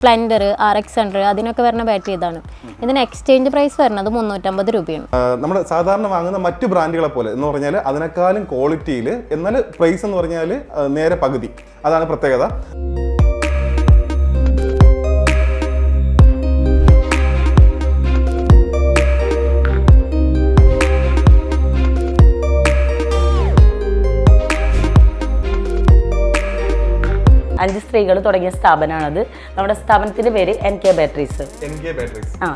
Splendor R X hundred അതിനൊക്കെ വരുന്ന battery ഇതാണ്. ഇതിന് എക്സ്ചേഞ്ച് പ്രൈസ് വരുന്നത് മുന്നൂറ്റമ്പത് രൂപയാണ്. നമ്മൾ സാധാരണ വാങ്ങുന്ന മറ്റു ബ്രാൻഡുകളെ പോലെ എന്ന് പറഞ്ഞാൽ അതിനേക്കാളും ക്വാളിറ്റിയിൽ എന്നാൽ പ്രൈസ് എന്ന് പറഞ്ഞാൽ നേരെ പകുതി. അതാണ് പ്രത്യേകത. അഞ്ച് സ്ത്രീകൾ തുടങ്ങിയ സ്ഥാപനമാണത്. നമ്മുടെ സ്ഥാപനത്തിന്റെ പേര് N K batteries N K batteries ആ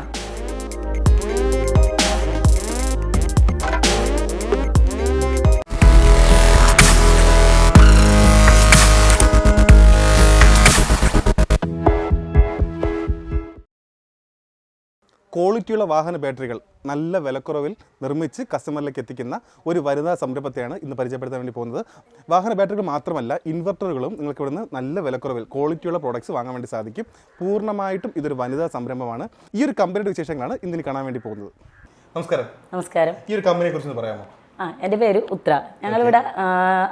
ക്വാളിറ്റിയുള്ള വാഹന ബാറ്ററികൾ നല്ല വിലക്കുറവിൽ നിർമ്മിച്ച് കസ്റ്റമറിലേക്ക് എത്തിക്കുന്ന ഒരു വനിതാ സംരംഭത്തെയാണ് ഇന്ന് പരിചയപ്പെടുത്താൻ വേണ്ടി പോകുന്നത്. വാഹന ബാറ്ററികൾ മാത്രമല്ല ഇൻവെർട്ടറുകളും നിങ്ങൾക്ക് ഇവിടുന്ന് നല്ല വിലക്കുറവിൽ ക്വാളിറ്റിയുള്ള പ്രോഡക്ട്സ് വാങ്ങാൻ വേണ്ടി സാധിക്കും. പൂർണമായിട്ടും ഇതൊരു വനിതാ സംരംഭമാണ്. ഈ ഒരു കമ്പനിയുടെ വിശേഷങ്ങളാണ് ഇന്നിനി കാണാൻ വേണ്ടി പോകുന്നത്. നമസ്കാരം. നമസ്കാരം. ഈ ഒരു കമ്പനിയെ കുറിച്ച് പറയാമോ? ആ എന്റെ പേര് ഉത്ര. ഞങ്ങളിവിടെ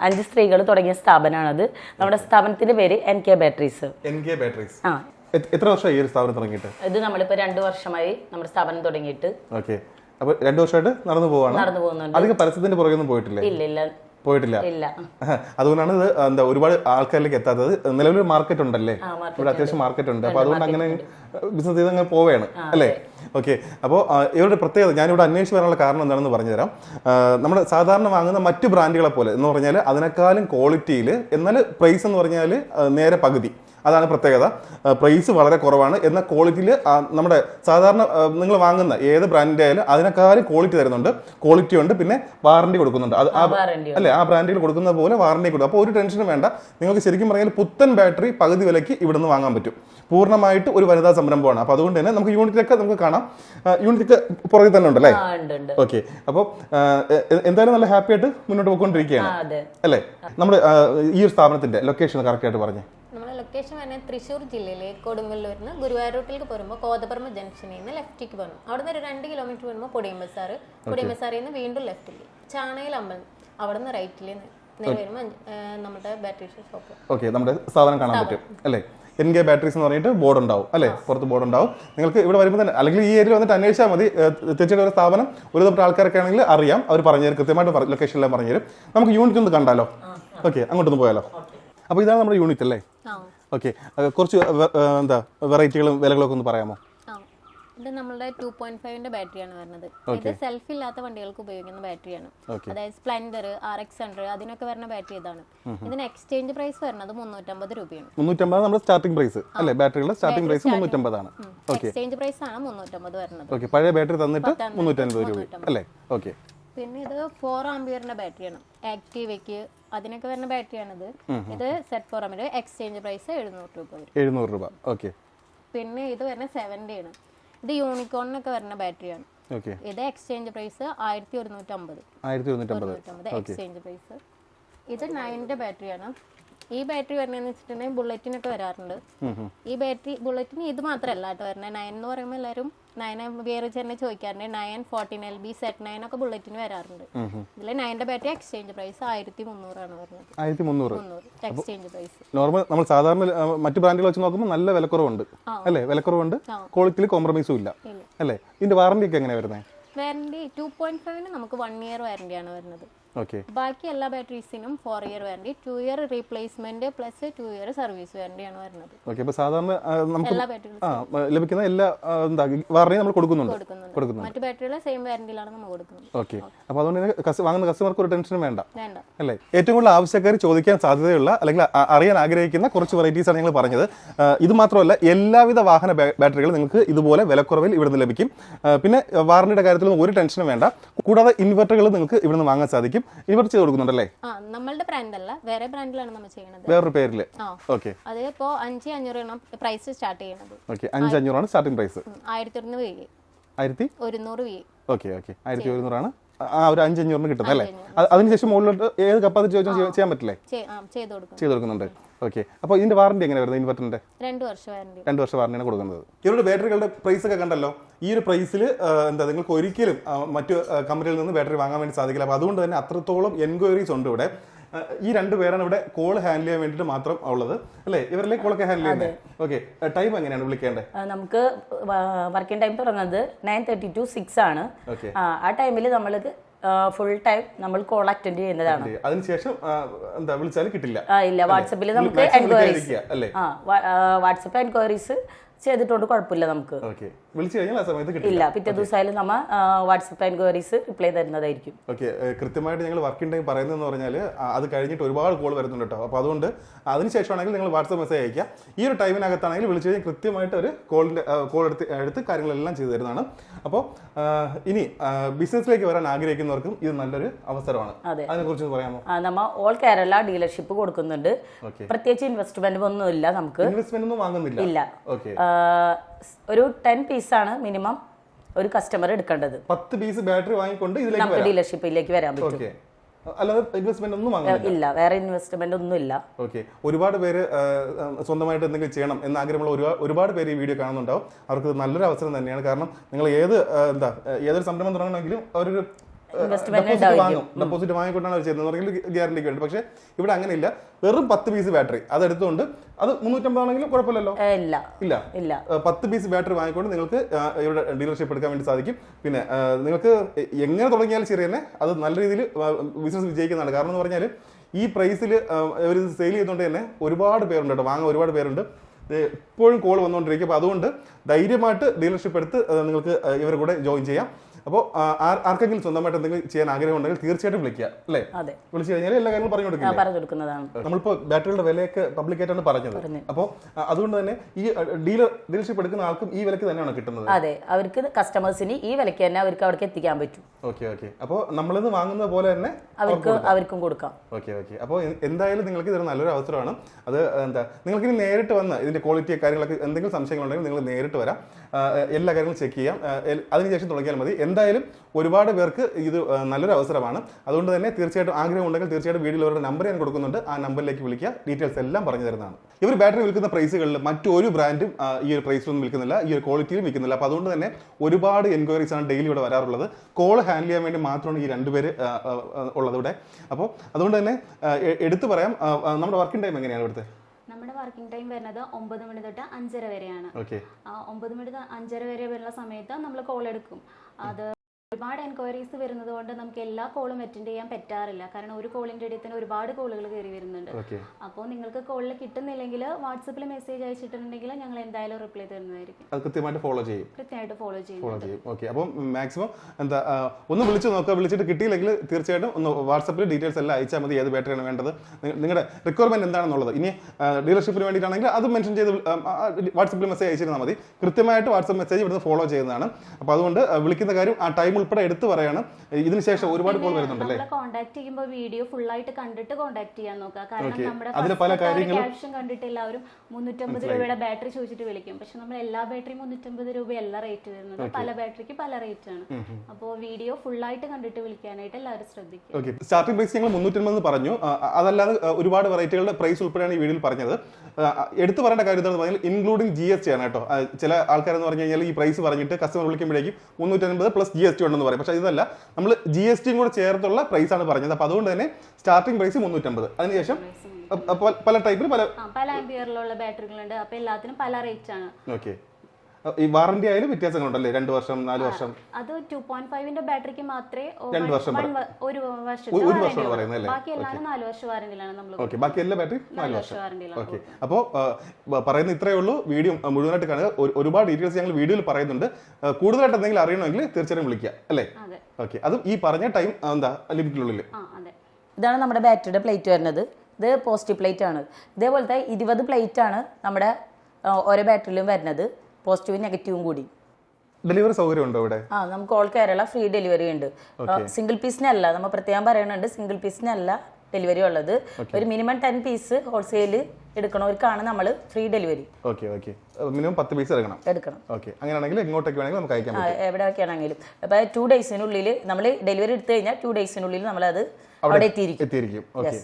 അഞ്ച് സ്ത്രീകൾ തുടങ്ങിയ സ്ഥാപനമാണത്. നമ്മുടെ സ്ഥാപനത്തിന്റെ പേര് N K batteries N K batteries ആ എത്ര വർഷമായി ഈ ഒരു സ്ഥാപനം തുടങ്ങിയിട്ട്? ഇത് നമ്മളിപ്പോ രണ്ട് വർഷമായി നമ്മുടെ സ്ഥാപനം തുടങ്ങിയിട്ട്. ഓക്കെ. അപ്പൊ രണ്ടു വർഷമായിട്ട് നടന്നു പോവാണ്. നടന്നു പോകുന്നുണ്ട്. അധികം പരസ്യത്തിന്റെ പുറകെ പോയിട്ടില്ല? ഇല്ല ഇല്ല. പോയിട്ടില്ല. ഇല്ല. അതുകൊണ്ടാണ് ഇത് എന്താ ഒരുപാട് ആൾക്കാരിലേക്ക് എത്താത്തത്. നിലവിൽ മാർക്കറ്റ് ഉണ്ടല്ലേ ഇവിടെ അത്യാവശ്യം മാർക്കറ്റ് ഉണ്ട് അപ്പൊ അതുകൊണ്ട് അങ്ങനെ ബിസിനസ് ചെയ്ത് അങ്ങനെ പോവുകയാണ് അല്ലേ? ഓക്കെ. അപ്പോൾ ഇവരുടെ പ്രത്യേകത ഞാനിവിടെ അന്വേഷിച്ച് വരാനുള്ള കാരണം എന്താണെന്ന് പറഞ്ഞുതരാം. ആ, നമ്മുടെ സാധാരണ വാങ്ങുന്ന മറ്റു ബ്രാൻഡുകളെ പോലെ എന്ന് പറഞ്ഞാൽ അതിനേക്കാളും ക്വാളിറ്റിയിൽ എന്നാൽ പ്രൈസ് എന്ന് പറഞ്ഞാൽ നേരെ പകുതി. അതാണ് പ്രത്യേകത. പ്രൈസ് വളരെ കുറവാണ്. എന്നാൽ ക്വാളിറ്റിയിൽ നമ്മുടെ സാധാരണ നിങ്ങൾ വാങ്ങുന്ന ഏത് ബ്രാൻഡിന്റെ ആയാലും അതിനേക്കാളും ക്വാളിറ്റി തരുന്നുണ്ട്. ക്വാളിറ്റി ഉണ്ട്. പിന്നെ വാറണ്ടി കൊടുക്കുന്നുണ്ട്. അത് അല്ലെ ആ ബ്രാൻഡിൽ കൊടുക്കുന്ന പോലെ വാറണ്ടി കൊടുക്കും. അപ്പോൾ ഒരു ടെൻഷനും വേണ്ട. നിങ്ങൾക്ക് ശരിക്കും പറഞ്ഞാൽ പുത്തൻ ബാറ്ററി പകുതി വിലയ്ക്ക് ഇവിടുന്ന് വാങ്ങാൻ പറ്റും. പൂർണമായിട്ട് ഒരു വനിതാ സംരംഭമാണ്. അപ്പോൾ അതുകൊണ്ട് തന്നെ നമുക്ക് യൂണിറ്റിലൊക്കെ നമുക്ക് കാണാം. യൂണിറ്റൊക്കെ പുറകിൽ തന്നെ ഉണ്ട് അല്ലേ ഓക്കെ അപ്പോൾ എന്തായാലും നല്ല ഹാപ്പി ആയിട്ട് മുന്നോട്ട് പോയിക്കൊണ്ടിരിക്കുകയാണ്. അല്ലേ? നമ്മുടെ ഈ ഒരു സ്ഥാപനത്തിന്റെ ലൊക്കേഷൻ കറക്റ്റ് ആയിട്ട് പറഞ്ഞേ. ലൊക്കേഷൻ വരുന്നത് തൃശ്ശൂർ ജില്ലയിലെ കൊടുങ്ങല്ലൂരിൽ നിന്ന് ഗുരുവായൂർ പോരുമ്പോൾ പോകുമ്പോൾ കോതപ്പറമ്പ് ജംഗ്ഷനിൽ നിന്ന് ലെഫ്റ്റിലേക്ക് പോകണം അവിടെ നിന്ന് ഒരു രണ്ട് കിലോമീറ്റർ വരുമ്പോൾ കൊടിയമ്പസാർ കൊടിയമ്പസാറിൽ നിന്ന് വീണ്ടും ലെഫ്റ്റിൽ ചാണയിൽ അമ്പലം അവിടെ നിന്ന് റൈറ്റിൽ വരുമ്പോൾ നമ്മുടെ ബാറ്ററി ഷോപ്പ് ഓക്കെ നമ്മുടെ സ്ഥാപനം കാണാൻ പറ്റും അല്ലേ? എൻ കെ ബാറ്ററീസ് എന്ന് പറഞ്ഞിട്ട് ബോർഡ് ഉണ്ടാവും അല്ലേ? പുറത്ത് ബോർഡ് ഉണ്ടാവും. നിങ്ങൾക്ക് ഇവിടെ വരുമ്പോൾ തന്നെ അല്ലെങ്കിൽ ഈ ഏരിയ വന്നിട്ട് അന്വേഷിച്ചാൽ മതി. തീർച്ചയായിട്ടും ഒരു സ്ഥാപനം ഒരു തൊട്ട് ആൾക്കാരൊക്കെ ആണെങ്കിൽ അറിയാം. അവർ പറഞ്ഞുതരും കൃത്യമായിട്ട് പറഞ്ഞു പറഞ്ഞുതരും നമുക്ക് യൂണിറ്റ് ഒന്ന് കണ്ടാലോ? ഓക്കെ അങ്ങോട്ടൊന്ന് പോയാലോ? അപ്പോൾ ഇതാണ് നമ്മുടെ യൂണിറ്റ് അല്ലേ? ഓക്കെ. കുറച്ച് എന്താ വെറൈറ്റികളും വിലകളൊക്കെ ഒന്ന് പറയാമോ? ഇത് നമ്മളുടെ ടു പോയിന്റ് ഫൈവിന്റെ ബാറ്ററിയാണ് വരുന്നത്. ഇത് സെൽഫ് ഇല്ലാത്ത വണ്ടികൾക്ക് ഉപയോഗിക്കുന്ന ബാറ്ററിയാണ്. അതായത് സ്പ്ലെൻഡർ ആർ എക്സ് ഹൺഡ്രഡ് അതിനൊക്കെ വരുന്ന ബാറ്ററി ഇതാണ്. ഇതിന് എക്സ്ചേഞ്ച് പ്രൈസ് വരുന്നത് മുന്നൂറ്റമ്പത് രൂപയാണ്. മുന്നൂറ്റമ്പത് നമ്മുടെ സ്റ്റാർട്ടിംഗ് പ്രൈസ്. അല്ലേ? ബാറ്ററിയുടെ സ്റ്റാർട്ടിംഗ് പ്രൈസ് മുന്നൂറ്റമ്പതാണ് എക്സ്ചേഞ്ച് പ്രൈസ് ആണ് മുന്നൂറ്റമ്പത് വരുന്നത്. ഓക്കെ. പഴയ ബാറ്ററി തന്നിട്ട് മുന്നൂറ്റമ്പത് രൂപ. അല്ലേ? ഓക്കെ. പിന്നെ ഇത് ഫോർ ആംബിയറിന്റെ ബാറ്ററിയാണ്. ആക്റ്റീവയ്ക്ക് അതിനൊക്കെ വരുന്ന ബാറ്ററിയാണിത് ഇത് set four ampere exchange price എഴുന്നൂറ് രൂപ വരും. എഴുന്നൂറ് രൂപ. ഓക്കെ പിന്നെ ഇത് വരുന്ന സെവന്റെ ആണ്. ഇത് യൂണിക്കോണിനൊക്കെ വരുന്ന ബാറ്ററിയാണ് ഇത് എക്സ്ചേഞ്ച് പ്രൈസ് ആയിരത്തി ആയിരത്തി ഇരുന്നൂറ്റമ്പത് എക്സ്ചേഞ്ച് പ്രൈസ് ഇത് നയന്റെ ബാറ്ററിയാണ് ഈ ബാറ്ററി വരണമെന്ന് വെച്ചിട്ടുണ്ടെങ്കിൽ ബുള്ളറ്റിനൊക്കെ വരാറുണ്ട്. ഈ ബാറ്ററി ബുള്ളറ്റിന് ഇത് മാത്രമല്ല കേട്ടോ വരണേ നയൻ എന്ന് പറയുമ്പോൾ എല്ലാവരും നയൻ വേറെ തന്നെ ചോദിക്കാറുണ്ട്. Nine fourteen L B set nine ഒക്കെ ബുള്ളറ്റിന് വരാറുണ്ട്. ഇതിൽ നയന്റെ ബാറ്ററി എക്സ്ചേഞ്ച് പ്രൈസ് ആയിരത്തി മുന്നൂറാണ് പറഞ്ഞത്. ആയിരത്തി മുന്നൂറ്. എക്സ്ചേഞ്ച് പ്രൈസ് നോർമൽ നമ്മൾ സാധാരണ മറ്റു ബ്രാൻഡുകൾ വെച്ച് നോക്കുമ്പോൾ നല്ല വിലക്കുറവുണ്ട്. അല്ലേ? വിലക്കുറവുണ്ട്. ക്വാളിറ്റിയിൽ കോംപ്രമൈസും ഇല്ല. അല്ലേ? ഇതിന്റെ വാറണ്ടി ഒക്കെ എങ്ങനെയാണ് വരുന്നത് വാറണ്ടി ടു പോയിന്റ് ഫൈവിന് നമുക്ക് വൺ ഇയർ വാറണ്ടിയാണ് വരുന്നത്. ബാക്കി എല്ലാ ബാറ്ററീസിനും four year warranty two year replacement plus two year service വാറണ്ടിയാണ് വരുന്നത്. ഓക്കെ സാധാരണ നമുക്ക് എല്ലാ ബാറ്ററികളും ലഭിക്കുന്ന എല്ലാ എന്താ വാറണ്ടി നമ്മൾ കൊടുക്കുന്നുണ്ട്? കൊടുക്കുന്നുണ്ട്. മറ്റു ബാറ്ററികളെ സെയിം വാറണ്ടിയിലാണ് നമ്മൾ കൊടുക്കുന്നത്. ഓക്കെ അപ്പോൾ അതുകൊണ്ട് തന്നെ വാങ്ങുന്ന കസ്റ്റമർക്ക് ഒരു ടെൻഷനും വേണ്ട. വേണ്ട. അല്ലേ? ഏറ്റവും കൂടുതൽ ആവശ്യക്കാർ ചോദിക്കാൻ സാധ്യതയുള്ള അല്ലെങ്കിൽ അറിയാൻ ആഗ്രഹിക്കുന്ന കുറച്ച് വെറൈറ്റീസ് ആണ് ഞങ്ങൾ പറഞ്ഞത്. ഇത് മാത്രമല്ല എല്ലാവിധ വാഹന ബാറ്ററികൾ ബാറ്ററികളും നിങ്ങൾക്ക് ഇതുപോലെ വിലക്കുറവിൽ ഇവിടുന്ന് ലഭിക്കും. പിന്നെ വാറണ്ടിയുടെ കാര്യത്തിൽ ഒരു ടെൻഷനും വേണ്ട. കൂടാതെ ഇൻവെർട്ടറുകൾ നിങ്ങൾക്ക് ഇവിടുന്ന് വാങ്ങാൻ സാധിക്കും. ഇൻവെർട്ടർ ചെയ്ത് കൊടുക്കുന്നുണ്ടല്ലേ? നമ്മളുടെ ബ്രാൻഡ് അല്ല വേറെ ബ്രാൻഡിലാണ് നമ്മൾ ചെയ്യുന്നത് വേറൊരു പേരിൽ ഓക്കേ അത് ഇപ്പോ അഞ്ച് അഞ്ഞൂറാണ് പ്രൈസ് സ്റ്റാർട്ട് ചെയ്യുന്നത്. ഓക്കെ അഞ്ച് അഞ്ഞൂറാണ് സ്റ്റാർട്ടിംഗ് പ്രൈസ് ആയിരത്തി വി. ആയിരത്തി? ഒരുന്നൂറ് വി. ഓക്കെ ഓക്കെ ആയിരത്തി ഒരുന്നൂറാണ് ആ ഒരു അഞ്ച് അഞ്ഞൂറിന് കിട്ടുന്നത് അല്ലേ അത് അതിനുശേഷം മുകളിലോട്ട് ഏത് കപ്പാസിറ്റി ചോദിച്ചാൽ ചെയ്യാൻ പറ്റില്ലേ? ചെയ്ത് കൊടുക്കും ചെയ്ത് കൊടുക്കുന്നുണ്ട്. ഓക്കെ. അപ്പോൾ ഇതിന്റെ വാറണ്ടി എങ്ങനെ വരുന്നത്? ഇൻവെർട്ടറിന്റെ രണ്ട് വർഷം വാറണ്ടി രണ്ട് വർഷം വാറണ്ടിയാണ് കൊടുക്കുന്നത്. ഇവരുടെ ബാറ്ററികളുടെ പ്രൈസ് ഒക്കെ കണ്ടല്ലോ? ഈ ഒരു പ്രൈസിൽ എന്താ നിങ്ങൾക്ക് ഒരിക്കലും മറ്റു കമ്പനിയിൽ കമ്പനികളിൽ നിന്ന് ബാറ്ററി വാങ്ങാൻ വേണ്ടി സാധിക്കില്ല. അപ്പോൾ അതുകൊണ്ട് തന്നെ അത്രത്തോളം എൻക്വയറീസ് ഉണ്ട് ഇവിടെ. ഈ രണ്ട് പേരാണ് ഇവിടെ കോൾ ഹാൻഡിൽ ചെയ്യാൻ വേണ്ടിയിട്ട് മാത്രം ഉള്ളത്. അല്ലേ? ഇവരിലെ കോളൊക്കെ ഹാൻഡിൽ ചെയ്യുന്നത് ഓക്കെ ടൈം എങ്ങനെയാണ് വിളിക്കേണ്ടത് നമുക്ക് വർക്കിംഗ് ടൈം തുടങ്ങുന്നത് നയൻ തേർട്ടി ടു സിക്സ് ആണ്. ആ, ടൈമിൽ നമ്മൾ ഫുൾ ടൈം നമ്മൾ കോൾ അറ്റൻഡ് ചെയ്യുന്നതാണ്. അതിനുശേഷം എന്താ വിളിച്ചാൽ കിട്ടില്ല. ആ, ഇല്ല. വാട്സപ്പിൽ നമുക്ക് എൻക്വയറീസ് വാട്സപ്പ് എൻക്വയറീസ് ചെയ്തിട്ടുണ്ട് കുഴപ്പമില്ല നമുക്ക്. ഓക്കെ. വിളിച്ചു കഴിഞ്ഞാൽ ആ സമയത്ത് ഇല്ല പിറ്റേ ദിവസമായാലും നമ്മൾ വാട്സപ്പ് എൻക്വയറീസ് റിപ്ലൈ തരുന്നതായിരിക്കും. ഓക്കെ. കൃത്യമായിട്ട് ഞങ്ങൾ വർക്കിംഗ് ടൈം പറയുന്നതെന്ന് പറഞ്ഞാൽ അത് കഴിഞ്ഞിട്ട് ഒരുപാട് കോൾ വരുന്നുണ്ട് കേട്ടോ. അപ്പോൾ അതുകൊണ്ട് അതിനുശേഷമാണെങ്കിൽ നിങ്ങൾ വാട്സപ്പ് മെസ്സേജ് അയക്കുക ഈ ഒരു ടൈമിനകത്താണെങ്കിൽ വിളിച്ചു കഴിഞ്ഞാൽ കൃത്യമായിട്ട് ഒരു കോളിന്റെ കോൾ എടുത്ത് എടുത്ത് കാര്യങ്ങളെല്ലാം ചെയ്തു തരുന്നതാണ്. അപ്പോൾ ഇനി ബിസിനസ്സിലേക്ക് വരാൻ ആഗ്രഹിക്കുന്നവർക്കും ഇത് നല്ലൊരു അവസരമാണ്. അതെ. അതിനെക്കുറിച്ച് പറയാമോ? നമ്മൾ ഓൾ കേരള ഡീലർഷിപ്പ് കൊടുക്കുന്നുണ്ട്. പ്രത്യേകിച്ച് ഇൻവെസ്റ്റ്മെന്റ് ഒന്നും ഇല്ല നമുക്ക്. ഇൻവെസ്റ്റ്മെന്റ് ഒന്നും വാങ്ങുന്നില്ല? ഇല്ല. ഒരു ടെൻ പീസാണ് മിനിമം ഒരു കസ്റ്റമർ എടുക്കേണ്ടത്. പത്ത് പീസ് ബാറ്ററി വാങ്ങിക്കൊണ്ട് നമുക്ക് ഡീലർഷിപ്പിലേക്ക് വരാൻ പറ്റും. അല്ലാതെ ഇൻവെസ്റ്റ്മെന്റ് ഒന്നും ഇല്ല വേറെ ഇൻവെസ്റ്റ്മെന്റ് ഒന്നും ഇല്ല. ഓക്കെ. ഒരുപാട് പേര് സ്വന്തമായിട്ട് എന്തെങ്കിലും ചെയ്യണം എന്ന് ആഗ്രഹമുള്ള ഒരുപാട് പേര് ഈ വീഡിയോ കാണുന്നുണ്ടാവും. അവർക്ക് നല്ലൊരു അവസരം തന്നെയാണ്. കാരണം നിങ്ങൾ ഏത് എന്താ ഏതൊരു സംരംഭം തുടങ്ങണമെങ്കിലും അവരൊരു ഡെപ്പോസിറ്റ് വാങ്ങും. ഡെപ്പോസിറ്റ് വാങ്ങിക്കൊണ്ടാണ് അവർ ചെയ്യുന്നത്. പറഞ്ഞാൽ ഗ്യാരണ്ടിക്ക് വേണ്ടി പക്ഷേ ഇവിടെ അങ്ങനെയില്ല. വെറും പത്ത് പീസ് ബാറ്ററി അത് എടുത്തുകൊണ്ട് അത് മുന്നൂറ്റമ്പതാണെങ്കിലും കുഴപ്പമില്ലല്ലോ? ഇല്ല. ഇല്ല. ഇല്ല. പത്ത് പീസ് ബാറ്ററി വാങ്ങിക്കൊണ്ട് നിങ്ങൾക്ക് ഇവിടെ ഡീലർഷിപ്പ് എടുക്കാൻ വേണ്ടി സാധിക്കും. പിന്നെ നിങ്ങൾക്ക് എങ്ങനെ തുടങ്ങിയാലും ശരി തന്നെ അത് നല്ല രീതിയിൽ ബിസിനസ് വിജയിക്കുന്നതാണ്. കാരണം എന്ന് പറഞ്ഞാൽ ഈ പ്രൈസിൽ ഇവർ സെയിൽ ചെയ്തുകൊണ്ട് തന്നെ ഒരുപാട് പേരുണ്ട് കേട്ടോ. വാങ്ങാൻ ഒരുപാട് പേരുണ്ട്. ഇപ്പോഴും എപ്പോഴും കോൾ വന്നുകൊണ്ടിരിക്കും അപ്പോൾ അതുകൊണ്ട് ധൈര്യമായിട്ട് ഡീലർഷിപ്പ് എടുത്ത് നിങ്ങൾക്ക് ഇവരുടെ കൂടെ ജോയിൻ ചെയ്യാം. അപ്പോൾ ആർക്കെങ്കിലും സ്വന്തമായിട്ട് എന്തെങ്കിലും ചെയ്യാൻ ആഗ്രഹം ഉണ്ടെങ്കിൽ തീർച്ചയായിട്ടും വിളിക്കുക അല്ലേ? വിളിച്ചു കഴിഞ്ഞാൽ എല്ലാ കാര്യങ്ങളും പറഞ്ഞു കൊടുക്കില്ല? പറഞ്ഞു കൊടുക്കുന്നതാണ്. നമ്മളിപ്പോ ബാറ്ററിയുടെ വിലയൊക്കെ പബ്ലിക്കായിട്ടാണ് പറഞ്ഞത്. അപ്പോൾ അതുകൊണ്ട് തന്നെ ഈ ഡീലർ ഡീലർഷിപ്പ് എടുക്കുന്ന ആൾക്കും ഈ വിലക്ക് തന്നെയാണ് കിട്ടുന്നത്. അതെ അവർക്ക് കസ്റ്റമേഴ്സിന് ഈ വിലക്ക് തന്നെ അവർക്ക് അവിടേക്ക് എത്തിക്കാൻ പറ്റും. Okay okay. അപ്പോൾ നമ്മളിന്ന് വാങ്ങുന്ന പോലെ തന്നെ അവർക്ക് അവർക്കും കൊടുക്കാം. Okay okay. അപ്പോൾ എന്തായാലും നിങ്ങൾക്ക് ഇതൊരു നല്ലൊരു അവസരമാണ്. അത് എന്താ നിങ്ങൾക്ക് ഇനി നേരിട്ട് വന്ന് ഇതിന്റെ ക്വാളിറ്റി കാര്യങ്ങളൊക്കെ എന്തെങ്കിലും സംശയങ്ങളുണ്ടെങ്കിൽ നിങ്ങൾ നേരിട്ട് വരാം. എല്ലാ കാര്യങ്ങളും ചെക്ക് ചെയ്യാം. അതിനുശേഷം തുടങ്ങിയാൽ മതി. എന്തായാലും ഒരുപാട് പേർക്ക് ഇത് നല്ലൊരു അവസരമാണ്. അതുകൊണ്ട് തന്നെ തീർച്ചയായിട്ടും ആഗ്രഹം ഉണ്ടെങ്കിൽ തീർച്ചയായിട്ടും വീഡിയോയിൽ അവരുടെ നമ്പർ ഞാൻ കൊടുക്കുന്നുണ്ട്. ആ നമ്പറിലേക്ക് വിളിക്കുക. ഡീറ്റെയിൽസ് എല്ലാം പറഞ്ഞു തരുന്നതാണ്. ഇവർ ബാറ്ററി വിൽക്കുന്ന പ്രൈസുകളിൽ മറ്റൊരു ബ്രാൻഡും ഈ ഒരു പ്രൈസിലൊന്നും വിൽക്കുന്നില്ല. ഈ ഒരു ക്വാളിറ്റിയിലും വിൽക്കുന്നില്ല. അപ്പോൾ അതുകൊണ്ട് തന്നെ ഒരുപാട് എൻക്വയറീസ് ആണ് ഡെയിലി ഇവിടെ വരാറുള്ളത്. കോൾ ഹാൻഡിൽ ചെയ്യാൻ വേണ്ടി മാത്രമാണ് ഈ രണ്ടുപേര് ഉള്ളത് ഇവിടെ അപ്പോൾ അതുകൊണ്ട് തന്നെ എടുത്തു പറയാം. നമ്മുടെ വർക്കിംഗ് ടൈം എങ്ങനെയാണ് ഇവിടുത്തെ? നമ്മുടെ വർക്കിംഗ് ടൈം വരുന്നത് ഒമ്പത് മണി തൊട്ട് അഞ്ചര വരെയാണ്. ഒമ്പത് മണി അഞ്ചര വരെ വരുന്ന സമയത്ത് നമ്മൾ കോൾ എടുക്കും. അത് ഒരുപാട് എൻക്വയറീസ് വരുന്നത് കൊണ്ട് നമുക്ക് എല്ലാ കോളും അറ്റൻഡ് ചെയ്യാൻ പറ്റാറില്ല. കാരണം ഒരു കോളിന്റെ ഇടയിൽ തന്നെ ഒരുപാട് കോളുകൾ കയറി വരുന്നുണ്ട്. അപ്പോൾ നിങ്ങൾക്ക് കോളിൽ കിട്ടുന്നില്ലെങ്കിൽ വാട്സപ്പിൽ മെസ്സേജ് അയച്ചിട്ടുണ്ടെങ്കിൽ ഞങ്ങൾ എന്തായാലും റിപ്ലൈ തരുന്നതായിരിക്കും. അത് കൃത്യമായിട്ട് ഫോളോ ചെയ്യും. കൃത്യമായിട്ട് ഫോളോ ചെയ്യും ഫോളോ ചെയ്യും. ഓക്കെ അപ്പം മാക്സിമം എന്താ ഒന്ന് വിളിച്ചു നോക്കുക. വിളിച്ചിട്ട് കിട്ടിയില്ലെങ്കിൽ തീർച്ചയായിട്ടും ഒന്ന് വാട്സപ്പിൽ ഡീറ്റെയിൽസ് എല്ലാം അയച്ചാൽ മതി ഏത് ബാറ്ററിയാണ് വേണ്ടത്. നിങ്ങളുടെ റിക്വയർമെന്റ് എന്താണെന്നുള്ളത്. ഇനി ഡീലർഷിപ്പിന് വേണ്ടിയിട്ടാണെങ്കിൽ അത് മെൻഷൻ ചെയ്ത് വാട്സപ്പിൽ മെസ്സേജ് അയച്ചിരുന്നാൽ മതി. കൃത്യമായിട്ട് വാട്സപ്പ് മെസ്സേജ് ഇവിടുന്ന് ഫോളോ ചെയ്യുന്നതാണ്. അപ്പോൾ അതുകൊണ്ട് വിളിക്കുന്ന കാര്യം ആ ടൈം ഉൾപ്പെടെ എടുത്തു പറയാണ്. ഇതിനുശേഷം ഒരുപാട് കോൾ വരുന്നുണ്ടല്ലേ? കോൺടാക്ട് ചെയ്യുമ്പോൾ വീഡിയോ ഫുൾ ആയിട്ട് കണ്ടിട്ട് കോൺടാക്ട് ചെയ്യാൻ നോക്കുക. കാരണം നമ്മുടെ പല കാര്യങ്ങളും- ക്യാപ്ഷൻ കണ്ടിട്ട് എല്ലാവരും മുന്നൂറ്റമ്പത് രൂപയുടെ ബാറ്ററി ചോദിച്ചിട്ട് വിളിക്കും. പക്ഷെ നമ്മൾ എല്ലാ ബാറ്ററിയും മുന്നൂറ്റമ്പത് രൂപയല്ല റേറ്റ് വരുന്നത്. പല ബാറ്ററിക്ക് പല റേറ്റ് ആണ്. അപ്പോൾ വീഡിയോ ഫുൾ ആയിട്ട് കണ്ടിട്ട് വിളിക്കാനായിട്ട് എല്ലാവരും ശ്രദ്ധിക്കും ഓക്കെ സ്റ്റാർട്ടിംഗ് പ്രൈസ് ഞങ്ങൾ മുന്നൂറ്റമ്പത് പറഞ്ഞു. അതല്ലാതെ ഒരുപാട് വെറൈറ്റികളുടെ പ്രൈസ് ഉൾപ്പെടെയാണ് ഈ വീഡിയോയിൽ പറഞ്ഞത്. എടുത്തു പറയേണ്ട കാര്യം എന്താണെന്ന് പറഞ്ഞാൽ ഇൻക്ലൂഡിംഗ് ജി എസ് ടി ആണ് കേട്ടോ. ചില ആൾക്കാരെന്ന് പറഞ്ഞു കഴിഞ്ഞാൽ ഈ പ്രൈസ് പറഞ്ഞിട്ട് കസ്റ്റമർ വിളിക്കുമ്പോഴേക്കും മുന്നൂറ്റൻപത് പ്ലസ് ജി എസ് ടി ഉണ്ടെന്ന് പറയും. പക്ഷേ ഇതല്ല നമ്മൾ ജി എസ് ടിയും കൂടെ ചേർത്തുള്ള പ്രൈസ് ആണ് പറഞ്ഞത്. അപ്പോൾ അതുകൊണ്ട് തന്നെ സ്റ്റാർട്ടിംഗ് പ്രൈസ് മുന്നൂറ്റമ്പത്. അതിനുശേഷം പല ടൈപ്പിൽ പല പല ആംബിയറിലുള്ള ബാറ്ററികളുണ്ട് അപ്പോൾ എല്ലാത്തിനും പല റേറ്റ് ആണ്. ഓക്കെ ഈ വാറന്റി ആയാലും വ്യത്യാസങ്ങളുണ്ടല്ലേ? രണ്ട് വർഷം നാല് വർഷം? അത് ടു പോയിന്റ് ഫൈവിന്റെ ബാറ്ററിക്ക് മാത്രമേ രണ്ട് വർഷം ഒരു വർഷം ഒരു വർഷമാണ് പറയുന്നത് അല്ലേ? ബാക്കി എല്ലാം നാല് വർഷം വാറന്റിയിലാണ് നമ്മൾ ഓക്കെ ബാക്കി എല്ലാ ബാറ്ററി നാല് വർഷം. ഓക്കെ അപ്പോൾ പറയുന്ന ഇത്രയേ ഉള്ളൂ. വീഡിയോ മുഴുവനായിട്ട് കാണുക. ഒരു- ഒരുപാട് ഡീറ്റെയിൽസ് ഞങ്ങൾ വീഡിയോയിൽ പറയുന്നുണ്ട്. കൂടുതലായിട്ട് എന്തെങ്കിലും അറിയണമെങ്കിൽ തീർച്ചയായും വിളിക്കുക അല്ലേ? അതെ. ഓക്കെ അതും ഈ പറഞ്ഞ ടൈം എന്താ ലിമിറ്റിനുള്ളിൽ ഇതാണ് നമ്മുടെ ബാറ്ററിയുടെ പ്ലേറ്റ് വരുന്നത്. ഇത് പോസിറ്റീവ് പ്ലേറ്റ് ആണ്. ഇതേപോലത്തെ ഇരുപത് പ്ലേറ്റ് ആണ് നമ്മുടെ ഓരോ ബാറ്ററിയിലും വരുന്നത്. പോസിറ്റീവും നെഗറ്റീവും കൂടി. ഡെലിവറി സൗകര്യം ഉണ്ടോ ഇവിടെ? ആ നമുക്ക് ഓൾ കേരള ഫ്രീ ഡെലിവറി ഉണ്ട്. സിംഗിൾ പീസിനല്ല നമ്മൾ പ്രത്യേകം പറയുന്നുണ്ട് സിംഗിൾ പീസിനല്ല ഡെലിവറി ഉള്ളത്. ഒരു മിനിമം ടെൻ പീസ് ഹോൾസെയിൽ എടുക്കണവർക്കാണ് നമ്മൾ free delivery okay okay. Minimum പത്ത് പീസ് എടുക്കണം. എടുക്കണം. ഓക്കെ. അങ്ങനെയാണെങ്കിൽ എങ്ങോട്ടേക്ക് വേണമെങ്കിൽ നമുക്ക് അയക്കാം എവിടെ എവിടെയൊക്കെയാണെങ്കിലും. അപ്പോൾ ടു ഡേയ്സിനുള്ളിൽ നമ്മൾ ഡെലിവറി എടുത്തു കഴിഞ്ഞാൽ ടു ഡേയ്സിനുള്ളിൽ നമ്മളത് അവിടെ എത്തിയിരിക്കും. എത്തിയിരിക്കും. ഓക്കെ.